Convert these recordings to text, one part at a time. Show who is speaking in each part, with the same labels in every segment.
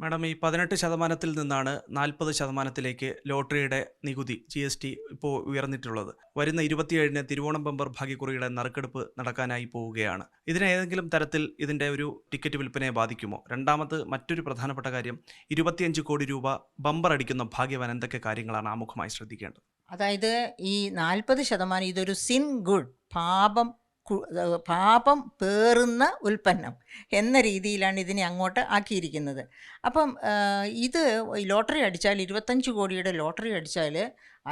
Speaker 1: Madam ഈ പതിനെട്ട് ശതമാനത്തിൽ നിന്നാണ് നാൽപ്പത് ശതമാനത്തിലേക്ക് ലോട്ടറിയുടെ നികുതി ജി എസ് ടി ഇപ്പോൾ ഉയർന്നിട്ടുള്ളത്. വരുന്ന ഇരുപത്തിയേഴിന് തിരുവോണം ബമ്പർ ഭാഗ്യക്കുറിയുടെ നറുക്കെടുപ്പ് നടക്കാനായി പോവുകയാണ്. ഇതിന് ഏതെങ്കിലും തരത്തിൽ ഇതിന്റെ ഒരു ടിക്കറ്റ് വിൽപ്പനയെ ബാധിക്കുമോ? രണ്ടാമത് മറ്റൊരു പ്രധാനപ്പെട്ട കാര്യം ഇരുപത്തിയഞ്ച് കോടി രൂപ ബമ്പർ അടിക്കുന്ന ഭാഗ്യവാൻ എന്തൊക്കെ കാര്യങ്ങളാണ് ആമുഖമായി ശ്രദ്ധിക്കേണ്ടത്?
Speaker 2: അതായത് ഈ നാൽപ്പത് ശതമാനം ഇതൊരു സിൻ ഗുഡ് പാപം പാപം പേറുന്ന ഉൽപ്പന്നം എന്ന രീതിയിലാണ് ഇതിനെ അങ്ങോട്ട് ആക്കിയിരിക്കുന്നത്. അപ്പം ഇത് ലോട്ടറി അടിച്ചാൽ ഇരുപത്തഞ്ച് കോടിയുടെ ലോട്ടറി അടിച്ചാൽ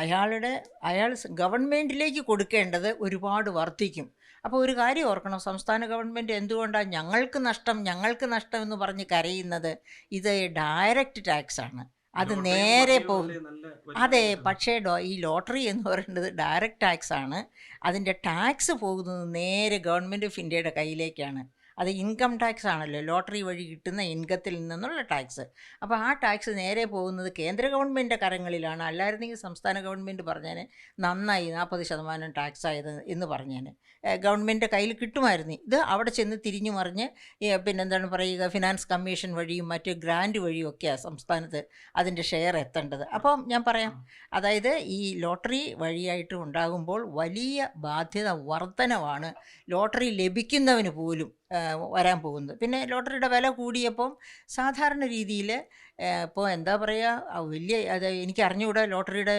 Speaker 2: അയാളുടെ അയാൾ ഗവൺമെന്റിലേക്ക് കൊടുക്കേണ്ടത് ഒരുപാട് വർദ്ധിക്കും. അപ്പോൾ ഒരു കാര്യം ഓർക്കണം സംസ്ഥാന ഗവൺമെന്റ് എന്തുകൊണ്ടാണ് ഞങ്ങൾക്ക് നഷ്ടം ഞങ്ങൾക്ക് നഷ്ടം എന്ന് പറഞ്ഞ് കരയുന്നത്? ഇത് ഡയറക്റ്റ് ടാക്സ് ആണ് അത് നേരെ പോകും അതെ പക്ഷേ ഈ ലോട്ടറി എന്ന് പറയുന്നത് ഡയറക്റ്റ് ടാക്സ് ആണ് അതിന്റെ ടാക്സ് പോകുന്നത് നേരെ ഗവൺമെന്റ് ഓഫ് ഇന്ത്യയുടെ കയ്യിലേക്കാണ്. അത് ഇൻകം ടാക്സ് ആണല്ലോ. ലോട്ടറി വഴി കിട്ടുന്ന ഇൻകത്തിൽ നിന്നുള്ള ടാക്സ്. അപ്പോൾ ആ ടാക്സ് നേരെ പോകുന്നത് കേന്ദ്ര ഗവൺമെന്റിന്റെ കരങ്ങളിലാണ്. അല്ലായിരുന്നെങ്കിൽ സംസ്ഥാന ഗവൺമെന്റ് പറഞ്ഞേനെ നന്നായി നാൽപ്പത് ശതമാനം ടാക്സ് ആയത് എന്ന് പറഞ്ഞേനെ. ഗവൺമെന്റിന്റെ കയ്യിൽ കിട്ടുമായിരുന്നു. ഇത് അവിടെ ചെന്ന് തിരിഞ്ഞു മറിഞ്ഞ് പിന്നെ പിന്നെന്താണ് പറയുക ഫിനാൻസ് കമ്മീഷൻ വഴിയും മറ്റ് ഗ്രാൻഡ് വഴിയും ഒക്കെയാണ് സംസ്ഥാനത്ത് അതിന്റെ ഷെയർ എത്തേണ്ടത്. അപ്പോൾ ഞാൻ പറയാം. അതായത് ഈ ലോട്ടറി വഴിയായിട്ട് ഉണ്ടാകുമ്പോൾ വലിയ ബാധ്യത വർധനവാണ്. ലോട്ടറി ലഭിക്കുന്നവന് പോലും വരാൻ പോകുന്നത്. പിന്നെ ലോട്ടറിയുടെ വില കൂടിയപ്പം സാധാരണ രീതിയിൽ ഇപ്പോൾ എന്താ പറയുക വലിയ അത് എനിക്ക് അറിഞ്ഞുകൂടാ ലോട്ടറിയുടെ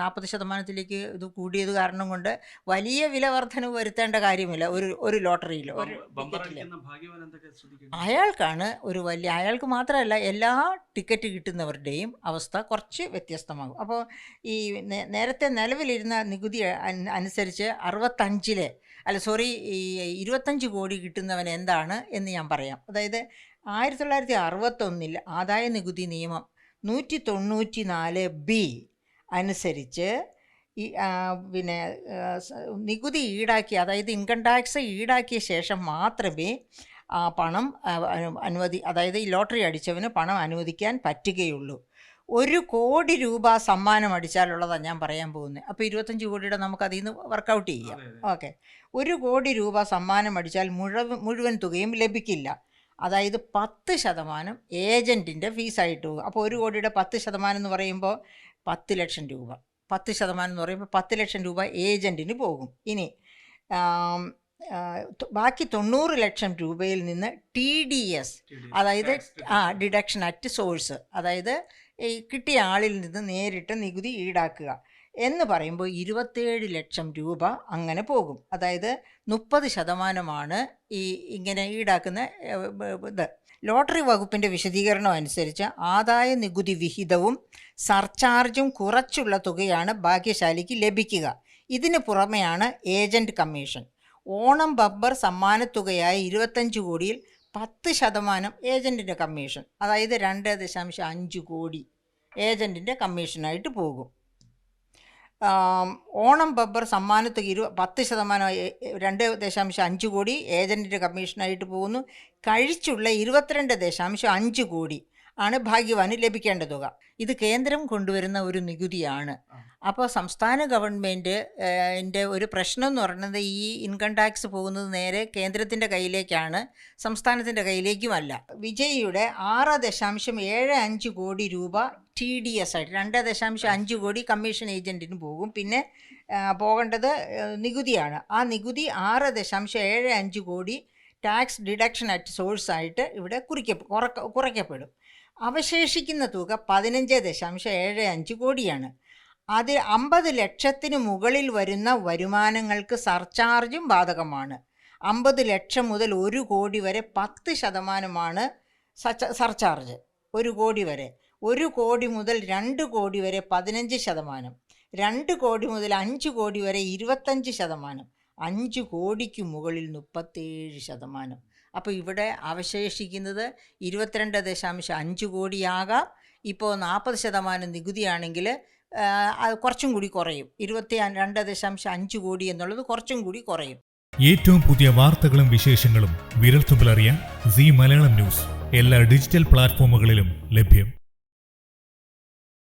Speaker 2: നാൽപ്പത് ശതമാനത്തിലേക്ക് ഇത് കൂടിയത് കാരണം കൊണ്ട് വലിയ വില വർധനവ് വരുത്തേണ്ട കാര്യമില്ല ഒരു ഒരു
Speaker 1: ലോട്ടറിയിലോ.
Speaker 2: അയാൾക്കാണ് ഒരു വലിയ അയാൾക്ക് മാത്രമല്ല എല്ലാ ടിക്കറ്റ് കിട്ടുന്നവരുടെയും അവസ്ഥ കുറച്ച് വ്യത്യസ്തമാകും. അപ്പോൾ ഈ നേരത്തെ നിലവിലിരുന്ന നികുതി അനുസരിച്ച് അറുപത്തഞ്ചിലെ അല്ല സോറി ഈ ഇരുപത്തഞ്ച് കോടി കിട്ടുന്നവൻ എന്താണ് എന്ന് ഞാൻ പറയാം. അതായത് ആയിരത്തി തൊള്ളായിരത്തി അറുപത്തൊന്നിൽ ആദായ നികുതി നിയമം നൂറ്റി തൊണ്ണൂറ്റി നാല് ബി അനുസരിച്ച് ഈ പിന്നെ നികുതി ഈടാക്കി അതായത് ഇൻകം ടാക്സ് ഈടാക്കിയ ശേഷം മാത്രമേ പണം അനുവദി അതായത് ഈ ലോട്ടറി അടിച്ചവന് പണം അനുവദിക്കാൻ പറ്റുകയുള്ളൂ. ഒരു കോടി രൂപ സമ്മാനം അടിച്ചാലുള്ളതാണ് ഞാൻ പറയാൻ പോകുന്നത് അപ്പോൾ ഇരുപത്തഞ്ച് കോടിയുടെ നമുക്ക് അതിൽ നിന്ന് വർക്കൗട്ട് ചെയ്യാം ഓക്കെ. ഒരു കോടി രൂപ സമ്മാനം അടിച്ചാൽ മുഴുവൻ മുഴുവൻ തുകയും ലഭിക്കില്ല. അതായത് പത്ത് ശതമാനം ഏജന്റിന്റെ ഫീസായിട്ട് പോകും. അപ്പോൾ ഒരു കോടിയുടെ പത്ത് ശതമാനം എന്ന് പറയുമ്പോൾ പത്ത് ലക്ഷം രൂപ. പത്ത് ശതമാനം എന്ന് പറയുമ്പോൾ പത്ത് ലക്ഷം രൂപ ഏജന്റിന് പോകും. ഇനി ബാക്കി തൊണ്ണൂറ് ലക്ഷം രൂപയിൽ നിന്ന് ടി ഡി എസ് അതായത് ആ ഡിഡക്ഷൻ അറ്റ് സോഴ്സ് അതായത് കിട്ടിയ ആളിൽ നിന്ന് നേരിട്ട് നികുതി ഈടാക്കുക എന്ന് പറയുമ്പോൾ ഇരുപത്തേഴ് ലക്ഷം രൂപ അങ്ങനെ പോകും. അതായത് മുപ്പത് ശതമാനമാണ് ഈ ഇങ്ങനെ ഈടാക്കുന്ന ഇത്. ലോട്ടറി വകുപ്പിന്റെ വിശദീകരണം അനുസരിച്ച് ആദായ നികുതി വിഹിതവും സർചാർജും കുറച്ചുള്ള തുകയാണ് ഭാഗ്യശാലിക്ക് ലഭിക്കുക. ഇതിന് പുറമെയാണ് ഏജന്റ് കമ്മീഷൻ. ഓണം ബബ്ബർ സമ്മാനത്തുകയായ ഇരുപത്തഞ്ച് കോടിയിൽ പത്ത് ശതമാനം ഏജന്റിന്റെ കമ്മീഷൻ. അതായത് രണ്ട് ദശാംശം അഞ്ച് കോടി ഏജന്റിന്റെ കമ്മീഷനായിട്ട് പോകും. ഓണം ബബ്ബർ സമ്മാനത്തുക ഇരു പത്ത് ശതമാനം രണ്ട് ദശാംശം അഞ്ച് കോടി ഏജന്റിന്റെ കമ്മീഷനായിട്ട് പോകുന്നു. കഴിച്ചുള്ള ഇരുപത്തിരണ്ട് ദശാംശം അഞ്ച് കോടി ആണ് ഭാഗ്യവാന് ലഭിക്കേണ്ട തുക. ഇത് കേന്ദ്രം കൊണ്ടുവരുന്ന ഒരു നികുതിയാണ്. അപ്പോൾ സംസ്ഥാന ഗവൺമെന്റ് എന്റെ ഒരു പ്രശ്നം എന്ന് പറയുന്നത് ഈ ഇൻകം ടാക്സ് പോകുന്നത് നേരെ കേന്ദ്രത്തിന്റെ കയ്യിലേക്കാണ് സംസ്ഥാനത്തിന്റെ കയ്യിലേക്കുമല്ല. വിജയിയുടെ ആറ് ദശാംശം ഏഴ് അഞ്ച് കോടി രൂപ ടി ഡി എസ് ആയിട്ട് രണ്ട് ദശാംശം അഞ്ച് കോടി കമ്മീഷൻ ഏജന്റിന് പോകും. പിന്നെ പോകേണ്ടത് നികുതിയാണ്. ആ നികുതി ആറ് ദശാംശം ഏഴ് അഞ്ച് കോടി ടാക്സ് ഡിഡക്ഷൻ അറ്റ് സോഴ്സായിട്ട് ഇവിടെ കുറിക്ക കുറക്ക കുറയ്ക്കപ്പെടും. അവശേഷിക്കുന്ന തുക പതിനഞ്ച് ദശാംശം ഏഴ് അഞ്ച് കോടിയാണ്. അത് അമ്പത് ലക്ഷത്തിന് മുകളിൽ വരുന്ന വരുമാനങ്ങൾക്ക് സർചാർജും ബാധകമാണ്. അമ്പത് ലക്ഷം മുതൽ ഒരു കോടി വരെ പത്ത് ശതമാനമാണ് സർചാർജ്. ഒരു കോടി വരെ. ഒരു കോടി മുതൽ രണ്ട് കോടി വരെ പതിനഞ്ച് ശതമാനം. രണ്ട് കോടി മുതൽ അഞ്ച് കോടി വരെ ഇരുപത്തഞ്ച് ശതമാനം. അഞ്ച് കോടിക്ക് മുകളിൽ മുപ്പത്തേഴ് ശതമാനം. അപ്പോൾ ഇവിടെ അവശേഷിക്കുന്നത് ഇരുപത്തിരണ്ട് ദശാംശം അഞ്ച് കോടിയാകാം. ഇപ്പോൾ നാൽപ്പത് ശതമാനം നികുതിയാണെങ്കിൽ കുറച്ചും കൂടി കുറയും. ഇരുപത്തി രണ്ട് ദശാംശം അഞ്ച് കോടി എന്നുള്ളത് കുറച്ചും കൂടി കുറയും.
Speaker 3: ഏറ്റവും പുതിയ വാർത്തകളും വിശേഷങ്ങളും വിരൽത്തുമ്പിൽ അറിയാൻ സി മലയാളം ന്യൂസ്. എല്ലാ ഡിജിറ്റൽ പ്ലാറ്റ്ഫോമുകളിലും ലഭ്യം.